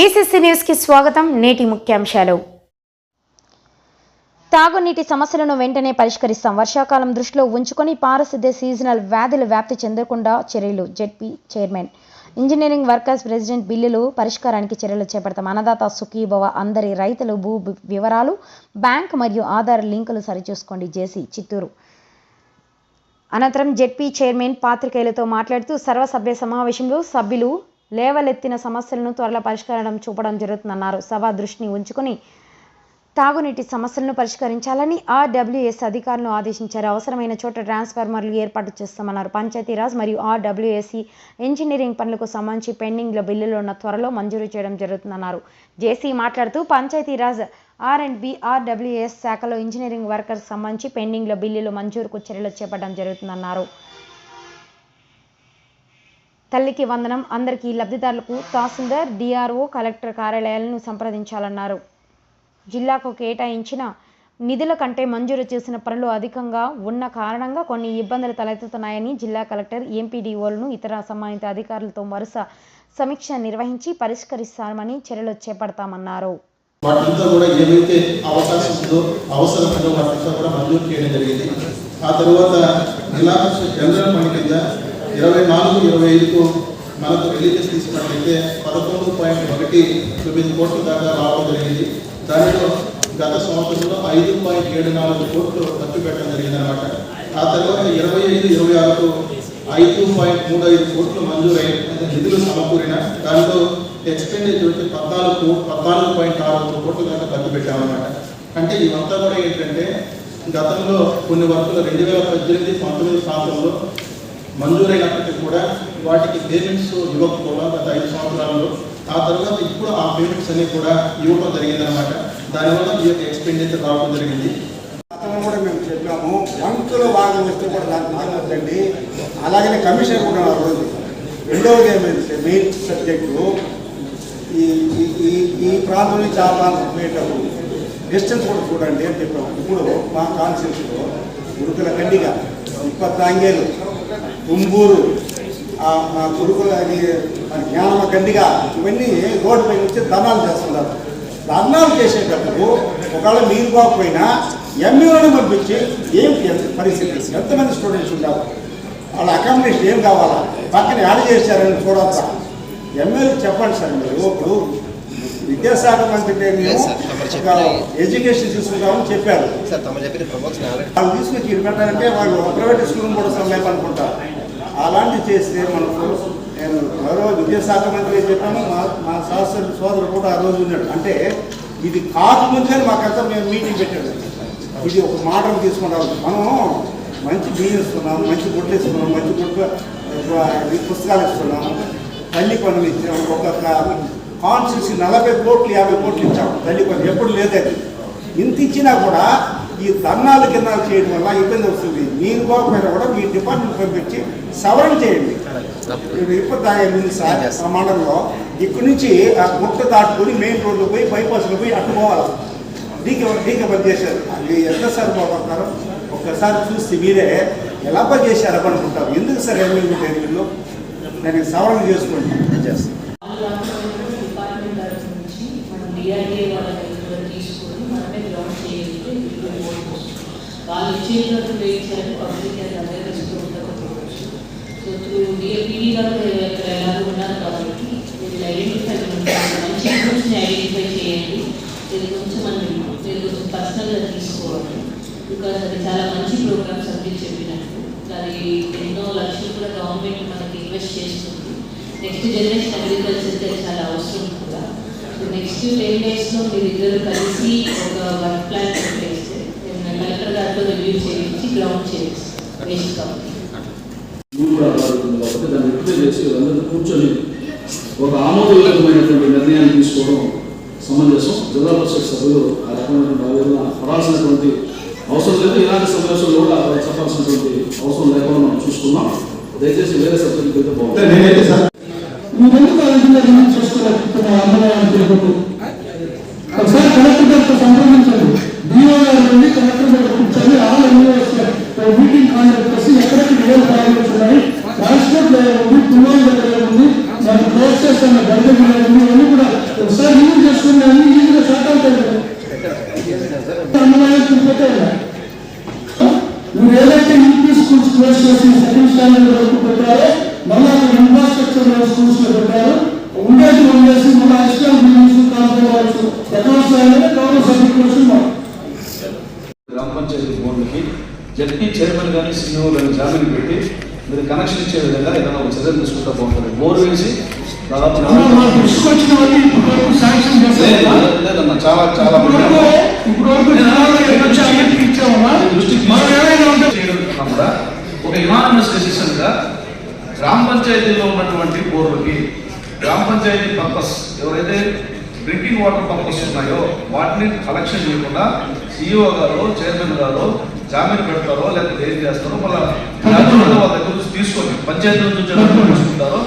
BCC న్యూస్కి స్వాగతం. నేటి ముఖ్యాంశాలు. తాగునీటి సమస్యలను వెంటనే పరిష్కరిస్తాం. వర్షాకాలం దృష్టిలో ఉంచుకొని పారిశుద్ధ్య సీజనల్ వ్యాధులు వ్యాప్తి చెందకుండా చర్యలు. ZP chairman. Engineering workers president బిల్లులు పరిష్కారానికి చర్యలు చేపడతాం. అన్నదాత సుఖీభవ అందరి రైతులు భూ వివరాలు బ్యాంక్ మరియు ఆధార్ లింకులు సరిచూసుకోండి. జేసీ చిత్తూరు. అనంతరం జెడ్పీ చైర్మన్ పాత్రికేయులతో మాట్లాడుతూ సర్వసభ్య సమావేశంలో సభ్యులు లేవలెత్తిన సమస్యలను త్వరలో పరిష్కారం చూపడం జరుగుతుందన్నారు. సభ దృష్టిని ఉంచుకొని తాగునీటి సమస్యలను పరిష్కరించాలని ఆర్డబ్ల్యూఎస్ అధికారులను ఆదేశించారు. అవసరమైన చోట ట్రాన్స్ఫార్మర్లు ఏర్పాటు చేస్తామన్నారు. పంచాయతీరాజ్ మరియు ఆర్డబ్ల్యూఎస్సి ఇంజనీరింగ్ పనులకు సంబంధించి పెండింగ్లో బిల్లులు ఉన్న త్వరలో మంజూరు చేయడం జరుగుతుందన్నారు. జేసీ మాట్లాడుతూ Panchayati Raj R and B RWS శాఖలో ఇంజనీరింగ్ వర్కర్స్ సంబంధించి పెండింగ్లో బిల్లులు మంజూరుకు చర్యలు చేపట్టడం జరుగుతుందన్నారు. తల్లికి వందనం అందరికీ లబ్ధిదారులకు తహసీల్దార్ డిఆర్ఓ కలెక్టర్ కార్యాలయాలను సంప్రదించాలన్నారు. జిల్లాకు కేటాయించిన నిధుల కంటే మంజూరు చేసిన పనులు అధికంగా ఉన్న కారణంగా కొన్ని ఇబ్బందులు తలెత్తుతున్నాయని జిల్లా కలెక్టర్ ఎంపీడీఓలను ఇతర సంబంధిత అధికారులతో వరుస సమీక్ష నిర్వహించి పరిష్కరిస్తామని చర్యలు చేపడతామన్నారు. కూడా అవకాశం ఉందో కూడా మంజూరు చేయడం జరిగింది. ఆ తర్వాత జిల్లా జనరల్ ఫండ్ కింద ఇరవై నాలుగు ఇరవై ఐదుకు మనకు రిలీజెస్ తీసుకున్నట్లయితే పదకొండు పాయింట్ ఒకటి తొమ్మిది కోట్ల దాకా రావడం జరిగింది. దానిలో గత సంవత్సరంలో ఐదు పాయింట్ ఏడు నాలుగు కోట్లు ఖర్చు పెట్టడం జరిగింది అనమాట ఆ తర్వాత ఇరవై ఐదు ఇరవై ఆరుకు ఐదు పాయింట్ మూడు ఐదు కోట్లు మంజూరై నిధులు సమకూరిన దాంట్లో ఎక్స్పెండిచర్ వచ్చి పద్నాలుగు పద్నాలుగు పాయింట్ ఆరు కోట్ల దాకా ఖర్చు పెట్టామన్నమాట. అంటే ఇవంతా కూడా ఏంటంటే గతంలో కొన్ని వర్కులు రెండు వేల పద్దెనిమిది పంతొమ్మిది ప్రాంతంలో మంజూరైనప్పటికీ కూడా వాటికి పేమెంట్స్ ఇవ్వకపోవడం గత ఐదు సంవత్సరాల్లో. ఆ తర్వాత ఇప్పుడు ఆ పేమెంట్స్ అన్ని కూడా ఇవ్వడం జరిగిందనమాట దానివల్ల ఈ యొక్క ఎక్స్పెండిచర్ రావడం జరిగింది. కూడా మేము చెప్పాము వంతుల భాగం వస్తే కూడా దానికి మాట్లాడండి అలాగనే కమిషన్ కూడా ఆ రోజు. రెండవది ఏమైందంటే మెయిన్ సబ్జెక్టు ఈ ఈ- ఈ ప్రాంతం నుంచి ఆ ప్రాంతం పోయేటప్పుడు డిస్టెన్స్ కూడా చూడండి అని చెప్పాము. ఇప్పుడు మా కాన్సెప్ట్లో ఉడుకుల కండిగ ఇప్పత్తాంగేలు ఆ మా గురుకుల అది మన జ్ఞానమ కండిగా ఇవన్నీ రోడ్డు పైన వచ్చి ధర్నాలు చేస్తున్నారు. ధర్నాలు చేసేటప్పుడు ఒకవేళ మీరు పోకపోయినా ఎంఈలను పంపించి ఏం ఎంత పరిస్థితి ఎంతమంది స్టూడెంట్స్ ఉన్నారు వాళ్ళ అకామిడేషన్ ఏం కావాలా? పక్కన యాడ్ చేశారని చూడొచ్చా ఎంఏలు చెప్పండి సార్ మీరు. ఇప్పుడు విద్యాశాఖ మంత్రి ఎడ్యుకేషన్ తీసుకుంటామని చెప్పారు. వాళ్ళు తీసుకొచ్చి ఇక్కడ పెట్టారంటే వాళ్ళు ప్రైవేట్ స్కూల్ కూడా సమయం అనుకుంటారు. అలాంటివి చేస్తే మనకు నేను గౌరవ విద్యాశాఖ మంత్రి చెప్పాను మా మా శాస్త్ర సోదరుడు కూడా ఆ రోజు ఉన్నాడు. అంటే ఇది కాకముందుగానే మాకంతా మేము మీటింగ్ పెట్టాడు. ఇది ఒక మాటలు తీసుకుంటాం మనం మంచి బియ్యం ఇస్తున్నాం మంచి గుడ్లు ఇస్తున్నాం మంచి గుడ్లు పుస్తకాలు ఇస్తున్నాం తల్లి పనులు ఇచ్చాము ఒక కాన్స్టిట్యూన్సీ నలభై కోట్లు యాభై కోట్లు ఇచ్చాము. తల్లి పనులు ఎప్పుడు లేదండి ఇంత ఇచ్చినా కూడా ఈ ధర్నాలు కిందాలు చేయడం వల్ల ఇబ్బంది వస్తుంది. మీరు పోకపోయినా కూడా మీ డిపార్ట్మెంట్ పంపించి సవరణ చేయండి. ఇప్పుడు తాగింది సార్ మండలంలో. ఇక్కడి నుంచి ఆ గుట్ట దాటుకొని మెయిన్ రోడ్లో పోయి బైపాస్లో పోయి అటు పోవాలి. డీకే డీకే బంద్ చేశారు. అది ఎంత సార్ పోగొడతారు ఒక్కసారి చూస్తే మీరే ఎలా పని చేశారు అనుకుంటారు. ఎందుకు సార్ ఏమి వీళ్ళు దానికి సవరణ చేసుకోండి. తీసుకొని మనమే గ్రౌండ్ చేయగలిగితే వీళ్ళు ఓడిపోవచ్చు వాళ్ళు ఇచ్చేటట్టు వేయించారు పబ్లిక్ అది అవేర్నెస్ ఉండకపోవచ్చు సో త్రూ డిఎపీడీ గారు ఇక్కడ ఎలాగో ఉన్నారు కాబట్టి వీళ్ళు ఐడెంటిఫై మంచి ఇష్యూస్ని ఐడెంటిఫై చేయండి ఇది కొంచెం మనం మీరు కొంచెం పర్సనల్గా తీసుకోవాలి బికాస్ అది చాలా మంచి ప్రోగ్రామ్ సబ్జెక్ట్ చెప్పినట్టు. అది ఎన్నో లక్షలు కూడా గవర్నమెంట్ మనకి ఇన్వెస్ట్ చేస్తుంది. నెక్స్ట్ జనరేషన్ అగ్రికల్చర్కి చాలా అవసరం కూడా. నెక్స్ట్ టెన్ డేస్లో మీరు ఇద్దరు కలిసి ఒక వర్క్ ప్లాన్ పెట్టేస్తే నేను కలెక్టర్ గారితో రివ్యూ చేయించి గ్రౌండ్ చేసి వేస్ట్ కాబట్టి రూల్ కూడా అమలవుతుంది కాబట్టి దాన్ని రిప్లై చేసి అందరూ కూర్చొని ఒక ఆమోదయోగ్యమైనటువంటి నిర్ణయాన్ని తీసుకోవడం సమంజసం. జిల్లా పరిషత్ సభ్యులు ఆ రకమైనటువంటి ఆవేదన పడాల్సినటువంటి అవసరం లేదు. ఇలాంటి సమావేశంలో కూడా చెప్పాల్సినటువంటి అవసరం లేకుండా మనం చూసుకున్నాం దయచేసి వేరే సబ్జెక్ట్ అయితే బాగుంటుంది నువ్వెందుకు అలాంటిగా రిలీజ్ చేసుకోలేకపోతున్నా అమ్మగారు అని తెలియదు ఒకసారి కలెక్టర్ గారితో సంప్రదించండి. డిఓ గారు వెళ్ళి కలెక్టర్ గారు కూర్చొని ఆల్ ఎంఈఓస్ మీటింగ్ కాండక్ట్ చేసి ఎక్కడెక్కడ ఏ ప్రాబ్లమ్స్ ఉన్నాయి? ట్రాన్స్పోర్ట్ ఉంది తులం దగ్గర ఉంది మరి క్లోజ్ ఏదైతే యూపీ స్కూల్స్ క్లోజ్ చేసి సెకండ్ స్టాండర్డ్ వరకు పెట్టారో మళ్ళీ అక్కడ స్కూల్స్లో పెట్టారు ఉండేసి బిల్డింగ్స్ ఎక్కడ గౌరవ కోసం గ్రామ పంచాయతీ బోర్డుకి జడ్పీ చైర్మన్ కానీ సీఈఓ కానీ జామీన్ పెట్టి మీరు కనెక్షన్ ఇచ్చే విధంగా ఏదైనా ఒక చర్యలు తీసుకుంటా బాగుంటుంది బోర్ వేసి దాదాపు అలా మాకు ఇసుకొచ్చినవన్నీ ఇప్పుడు వరకు శాంక్షన్ లేదు, చేస్తారా లేదు, లేదమ్మా చాలా చాలా ఇప్పుడు వరకు ఇప్పుడు వరకు జిల్లాలో ఎక్కడ వచ్చి అన్నిటికీ ఇచ్చామా దృష్టికి మనం ఏమైనా ఉంటే చేయగలుగుతున్నాం కూడా ఒక ఇమానమస్ డెసిషన్గా పంచాయతీలో ఉన్నటువంటి బోర్లకి గ్రామ పంచాయతీ పర్పస్ ఎవరైతే డ్రింకింగ్ వాటర్ పర్పస్ ఉన్నాయో వాటిని కలెక్షన్ చేయకుండా సిఇఓ గారు చైర్మన్ గారు జామీన్ పెడతారో లేకపోతే ఏం చేస్తారో మళ్ళీ వాళ్ళ దగ్గర నుంచి తీసుకొని పంచాయతీ నుంచి తీసుకుంటారో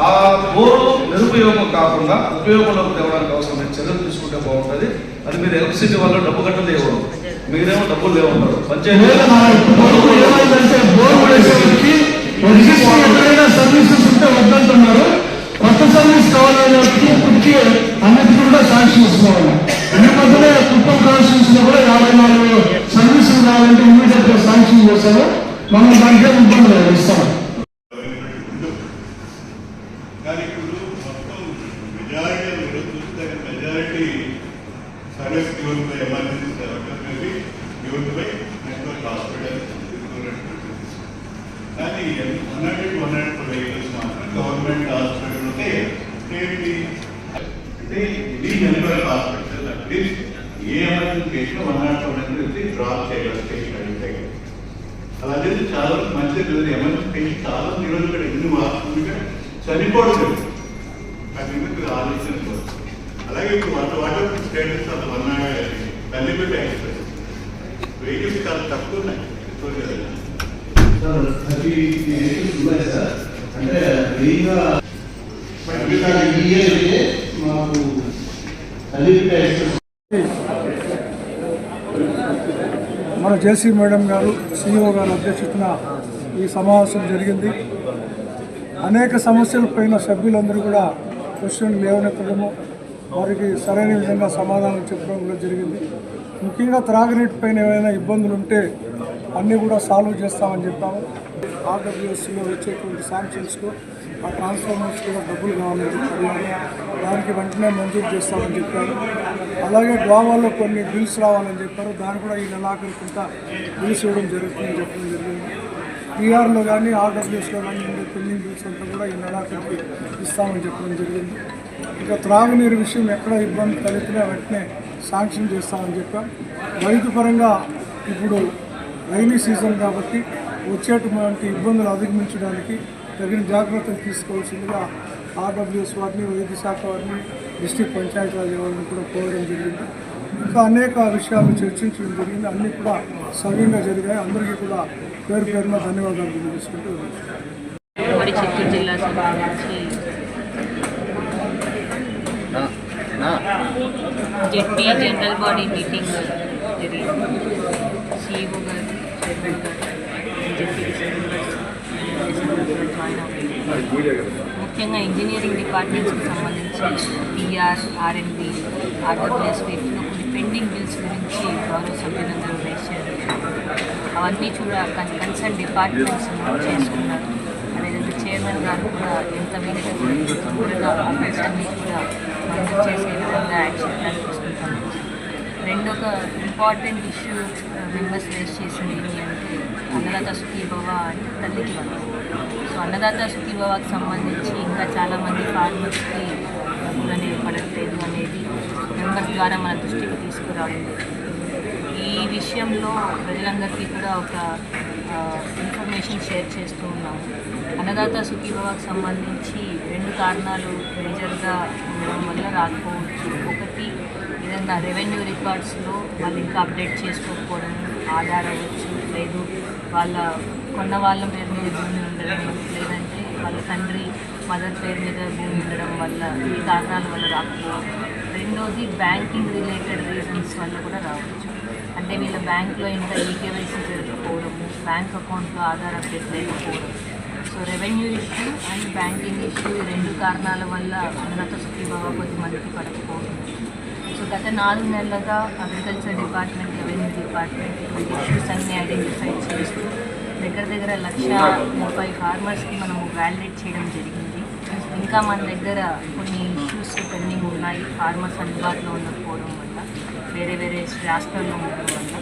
ఆ బోరు నిరుపయోగం కాకుండా ఉపయోగంలోకి తేవడానికి అవసరమైన చర్యలు తీసుకుంటే బాగుంటుంది. అది మీరు ఎలక్ట్రిసిటీ వల్ల డబ్బు కట్టదు ఇవ్వడం మీరేమో డబ్బులు లేవుంటారు పంచాయతీ ఎక్కడైనా సర్వీసెస్ ఉంటే వద్దంటున్నారు. కొత్త సర్వీస్ కావాలనే ఇప్పటికీ అన్నిటి కూడా శాంక్షన్ ఇస్తున్నాము ఈ మధ్యనే కుప్పం కాన్స్టిట్యూన్స్లో కూడా యాభై నాలుగు సర్వీసులు కావాలంటే ఇమీడియట్గా శాంక్షన్ చేశారు మనం దానికే ఇబ్బంది లేదు ఇస్తాం కానీ ఇప్పుడు మొత్తం మెజారిటీ మీరు చూస్తే majority service given by emergency service given by network hospital కానీ one hundred one hundred vehicles మాత్రం గవర్నమెంట్ హాస్పిటల్ ఉంటే ఏంటి అంటే ఇది network hospital at least a emergency కేసులో one not one hundred drop చేయగలరు పేషెంట్ అడిగితే అలా చేసి చాలా మంచిది లేదు ఎమర్జెన్సీ పేషెంట్ చాలా మంది ఈరోజు కూడా ఎన్ని వాడుతుంది చనిపోవడం అది మీకు ఆలోచన లేదు. అలాగే ఇప్పుడు వాటర్ వాటర్ స్టేటస్ అంత వన్ తల్లిపెట్టి ఎక్స్ప్రెస్. వెహికల్స్ చాలా తక్కువ ఉన్నాయి. అది అంటే మాకు అన్లిమిటెడ్ యాక్సెస్ మన జేసీ మేడం గారు సిఇఓ గారు అధ్యక్షతన ఈ సమావేశం జరిగింది. అనేక సమస్యలపైన సభ్యులందరూ కూడా క్వశ్చన్లు లేవనెత్తడము వారికి సరైన విధంగా సమాధానం చెప్పడం కూడా జరిగింది. ముఖ్యంగా త్రాగునీటి పైన ఏమైనా ఇబ్బందులు ఉంటే అన్నీ కూడా సాల్వ్ చేస్తామని చెప్పాము. ఆర్డబ్ల్యూఎస్లో వచ్చేటువంటి శాంక్షన్స్కు ఆ ట్రాన్స్ఫార్మర్స్ కూడా డబ్బులు కావాలని చెప్పారు దానికి వెంటనే మంజూరు చేస్తామని చెప్పారు. అలాగే గోవాలో కొన్ని బిల్స్ రావాలని చెప్పారు. దాన్ని కూడా ఈ నెలాఖరుకుంటా బిల్స్ ఇవ్వడం జరుగుతుందని చెప్పడం జరిగింది. టీఆర్లో కానీ ఆర్డబ్ల్యూఎస్లో కానీ ఉండే పెండింగ్ బిల్స్ అంతా కూడా ఈ నెలాఖరికి ఇస్తామని చెప్పడం జరిగింది. ఇంకా త్రాగునీరు విషయం ఎక్కడ ఇబ్బంది తలెత్తినా వెంటనే శాంక్షన్ చేస్తామని చెప్పాం రైతు పరంగా ఇప్పుడు రైనీ సీజన్ కాబట్టి వచ్చేటువంటి ఇబ్బందులు అధిగమించడానికి తగిన జాగ్రత్తలు తీసుకోవాల్సిందిగా ఆర్డబ్ల్యూఎస్ వారిని వైద్య శాఖ వారిని డిస్టిక్ పంచాయతీరాజ్ వారిని కూడా కోరడం జరిగింది. ఇంకా అనేక విషయాలు చర్చించడం జరిగింది. అన్నీ కూడా సవ్యంగా జరిగాయి. అందరికీ కూడా పేరు పేరున ధన్యవాదాలు తెలియజేసుకుంటూ చిత్తూరు జిల్లా జెడ్పీ జనరల్ బాడీ మీటింగ్ జరిగింది. సిఇఓ గారు చైర్మన్ గారు. ముఖ్యంగా ఇంజనీరింగ్ డిపార్ట్మెంట్స్కి సంబంధించి పిఆర్ ఆర్ఎండి ఆర్డబ్ల్యూఎస్ వీటిలో కొన్ని పెండింగ్ బిల్స్ గురించి గౌరవ సభ్యులందరూ రేస్ అవన్నీ కూడా కన్సర్న్ డిపార్ట్మెంట్స్ నోట్ చేసుకున్నారు. అదేవిధంగా చైర్మన్ గారు కూడా ఎంత వీలుగా తొందరగా ఆఫీస్ కూడా మంజూరు చేసే విధంగా యాక్షన్ ప్లాన్ రెండొక ఇంపార్టెంట్ ఇష్యూ మెంబర్స్ రేస్ చేసింది ఏంటి అంటే అన్నదాత సుఖీభవ అంటే తల్లికి సో అన్నదాత సుఖీభవకి సంబంధించి ఇంకా చాలామంది ఫార్మర్స్కి డబ్బులు అనేవి పడట్లేదు అనేది మెంబర్స్ ద్వారా మన దృష్టికి తీసుకురావడం ఈ విషయంలో ప్రజలందరికీ కూడా ఒక uh, ఇన్ఫర్మేషన్ షేర్ చేస్తూ ఉన్నాము. అన్నదాత సుఖీభవకు సంబంధించి రెండు కారణాలు మేజర్గా ఉండడం వల్ల రాకపోవచ్చు. ఒకటి ఏదైనా రెవెన్యూ రికార్డ్స్లో వాళ్ళు ఇంకా అప్డేట్ చేసుకోకపోవడం ఆధార్ అవ్వచ్చు లేదు వాళ్ళ కొన్న వాళ్ళ పేరు మీద భూమి ఉండడం లేదంటే వాళ్ళ తండ్రి మదర్ పేరు మీద భూమి ఉండడం వల్ల ఈ కారణాల వల్ల రాకపోవచ్చు రెండోది బ్యాంకింగ్ రిలేటెడ్ రీజన్స్ వల్ల కూడా రావచ్చు. అంటే వీళ్ళ బ్యాంక్లో ఇంకా ఈకేవైసీ జరగకపోవడము బ్యాంక్ అకౌంట్లో ఆధార్ అప్డేట్ లేకపోవడం. So revenue issue and banking issue ఈ రెండు కారణాల వల్ల అన్నత సుఖీభావ కొద్ది మందికి పడకపోవడం. గత నాలుగు నెలలుగా agriculture department revenue department issues అన్ని ఐడెంటిఫై చేస్తూ దగ్గర దగ్గర లక్ష ముప్పై ఫార్మర్స్కి మనము వ్యాలిడేట్ చేయడం జరిగింది. ఇంకా మన దగ్గర కొన్ని ఇష్యూస్ పెండింగ్ ఉన్నాయి. ఫార్మర్స్ అందుబాటులో ఉండకపోవడం వల్ల వేరే వేరే రాష్ట్రాల్లో ఉండడం వల్ల.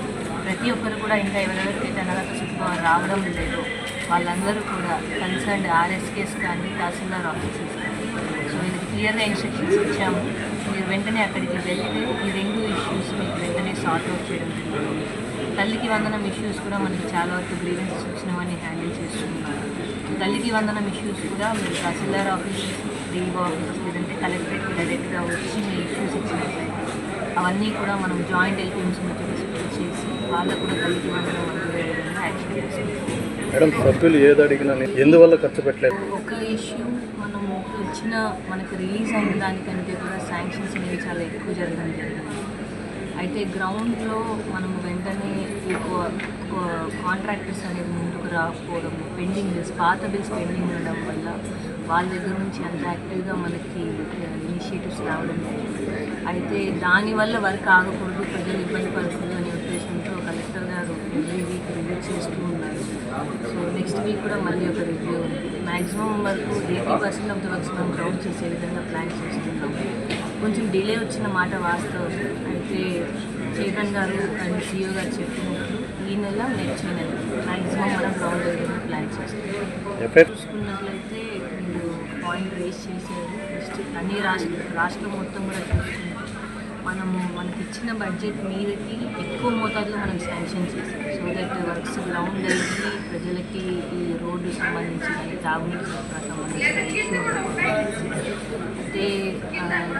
ప్రతి ఒక్కరు కూడా ఇంకా ఎవరెవరికి అన్నదాత సుఖీభావం రావడం లేదు. వాళ్ళందరూ కూడా కన్సర్న్డ్ ఆర్ఎస్కేస్ కానీ తహసీల్దార్ ఆఫీసెస్ కానీ. సో వీళ్ళకి క్లియర్గా ఇన్స్ట్రక్షన్స్ ఇచ్చాము. మీరు వెంటనే అక్కడికి వెళ్తే ఈ రెండు ఇష్యూస్ మీకు వెంటనే సార్ట్ అవుట్ చేయడం తల్లికి వందనం ఇష్యూస్ కూడా మనకి చాలా వరకు గ్రీవెన్సెస్ వచ్చినవన్నీ హ్యాండిల్ చేస్తున్నారు. తల్లికి వందనం ఇష్యూస్ కూడా మీరు తహసీల్దార్ ఆఫీసెస్ డిఓ ఆఫీసెస్ లేదంటే కలెక్టరేట్కి డైరెక్ట్గా వచ్చి మీ ఇష్యూస్ ఇచ్చినట్లయితే అవన్నీ కూడా మనం జాయింట్ ఎల్పిఎంస్ చేసి వాళ్ళకు కూడా తల్లికి చేసుకుంటాం మేడం సభ్యులు ఏది అడిగినా ఎందువల్ల ఖర్చు పెట్టలేదు? ఒక ఇష్యూ వచ్చిన మనకు రిలీజ్ అయిన దానికంటే కూడా శాంక్షన్స్ అనేవి చాలా ఎక్కువ జరగడం జరిగింది. అయితే గ్రౌండ్లో మనం వెంటనే ఎక్కువ కాంట్రాక్టర్స్ అనేది ముందుకు రాకపోవడం పెండింగ్ బిల్స్ పాత బిల్స్ పెండింగ్ ఉండడం వల్ల వాళ్ళ దగ్గర నుంచి అంత యాక్టివ్గా మనకి ఇనిషియేటివ్స్ రావడం అయితే దానివల్ల వర్క్ ఆగకూడదు ప్రజలు ఇబ్బంది పడకూడదు అనే ఉద్దేశంతో కలెక్టర్ గారు ఎవ్రీ వీక్ రివ్యూ చేస్తూ ఉన్నారు. సో నెక్స్ట్ వీక్ కూడా మళ్ళీ ఒక రివ్యూ మ్యాక్సిమం వరకు eighty percent of the works మనం గ్రౌండ్ చేసే విధంగా ప్లాన్ చేస్తున్నాం. కొంచెం డిలే వచ్చిన మాట వాస్తవం. అయితే చైతన్ గారు అండ్ సిఇఓ గారు చెప్పినప్పుడు ఈ నెల నెక్స్ట్ నెల మ్యాక్సిమం మనం గ్రౌండ్ విధంగా ప్లాన్ చేస్తున్నాం. ఎఫెక్ట్ చూసుకున్నట్లయితే మీరు పాయింట్ రేస్ చేశారు. నెక్స్ట్ అన్ని రాష్ట్ర రాష్ట్రం మొత్తం కూడా చూసుకుంటే మనము మనకి ఇచ్చిన బడ్జెట్ మీదకి ఎక్కువ మోతాదులో మనం శాంక్షన్ చేసాం సో దట్ వర్క్స్ గ్రౌండ్ లెవెల్కి ప్రజలకి ఈ రోడ్డు సంబంధించి కానీ తాగునీటి సరఫరా సంబంధించి అయితే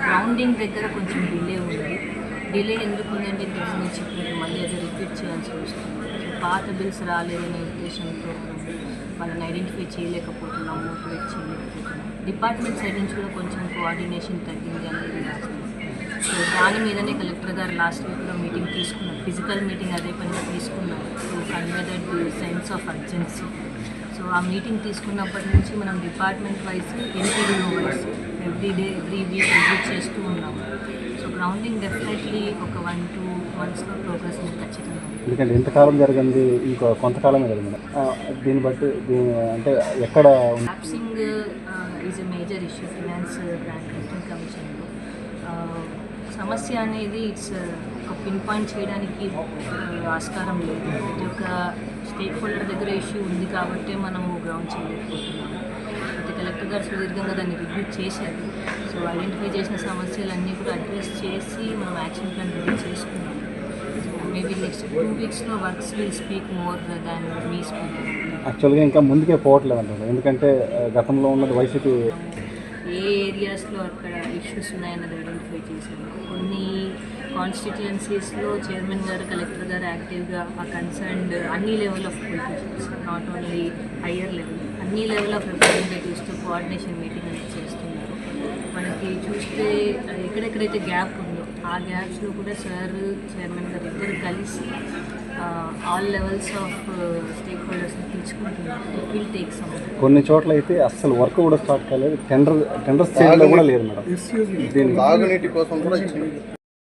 గ్రౌండింగ్ దగ్గర కొంచెం డిలే ఉంది. డిలే ఎందుకు ఉందంటే ఇంతకు ముందు చెప్పినట్టు మళ్ళీ అది రిపీట్ చేయాల్సి వస్తుంది. పాత బిల్స్ రాలేదనే ఉద్దేశంతో మనం వాళ్ళని ఐడెంటిఫై చేయలేకపోతున్నాం మోటివేట్ చేయలేకపోతున్నాం డిపార్ట్మెంట్ సైడ్ నుంచి కూడా కొంచెం కోఆర్డినేషన్ తగ్గింది అనేది సో దాని మీదనే కలెక్టర్ గారు లాస్ట్ వీక్ కూడా మీటింగ్ తీసుకున్నారు. ఫిజికల్ మీటింగ్ అదే పనిగా తీసుకున్నారు. To convey that the sense of urgency so ఆ మీటింగ్ తీసుకున్నప్పటి నుంచి మనం department wise NTDO wise every day every week visit చేస్తూ ఉన్నాము. సో గ్రౌండింగ్ డెఫినెట్లీ ఒక వన్ టూ మంత్స్లో ప్రోగ్రెస్ ఖచ్చితంగా. ఎందుకంటే ఇంతకాలం జరిగింది ఇంకో కొంతకాలమే జరిగింది. దీన్ని బట్టి అంటే ఎక్కడ? Lapsing is a major issue finance సమస్య అనేది ఇట్స్ ఒక పిన్ పాయింట్ చేయడానికి ఆస్కారం లేదు. ప్రతి ఒక్క స్టేక్ హోల్డర్ దగ్గర ఇష్యూ ఉంది కాబట్టి మనము గ్రౌండ్ చేయలేకపోతున్నాము. అయితే కలెక్టర్ గారు సుదీర్ఘంగా దాన్ని రివ్యూ చేశారు. సో ఐడెంటిఫై చేసిన సమస్యలన్నీ కూడా అడ్రస్ చేసి మనం యాక్షన్ ప్లాన్ రెడీ చేసుకున్నాం maybe next two వీక్స్లో works will speak more than me speak యాక్చువల్గా ఇంకా ముందుకే పోవట్లేదు అంటారు ఎందుకంటే గతంలో ఉన్నది వైసీపీ ఏరియాస్లో అక్కడ ఇష్యూస్ ఉన్నాయన్నది ఐడెంటిఫై చేశాము కొన్ని కాన్స్టిట్యుయెన్సీస్లో చైర్మన్ గారు కలెక్టర్ గారు యాక్టివ్గా ఆ కన్సర్న్డ్ అన్ని level of politicians not only higher level అన్ని లెవెల్ ఆఫ్ రిప్రజెంటేటివ్స్తో కోఆర్డినేషన్ మీటింగ్ అనేది చేస్తున్నారు. మనకి చూస్తే ఎక్కడెక్కడైతే గ్యాప్ ఉందో ఆ గ్యాప్స్లో కూడా సార్ చైర్మన్ గారు ఇద్దరు కలిసి ఆల్ లెవెల్స్ ఆఫ్ స్టేక్ హోల్డర్స్ని పిలుచుకుంటున్నారు. ఇట్ విల్ టేక్ సమ్ కొన్ని చోట్ల అయితే అస్సలు వర్క్ కూడా స్టార్ట్ కాలేదు. టెండర్ టెండర్ స్టేజ్లో కూడా లేదు మేడం. తాగునీటి కోసం కూడా ఇచ్చింది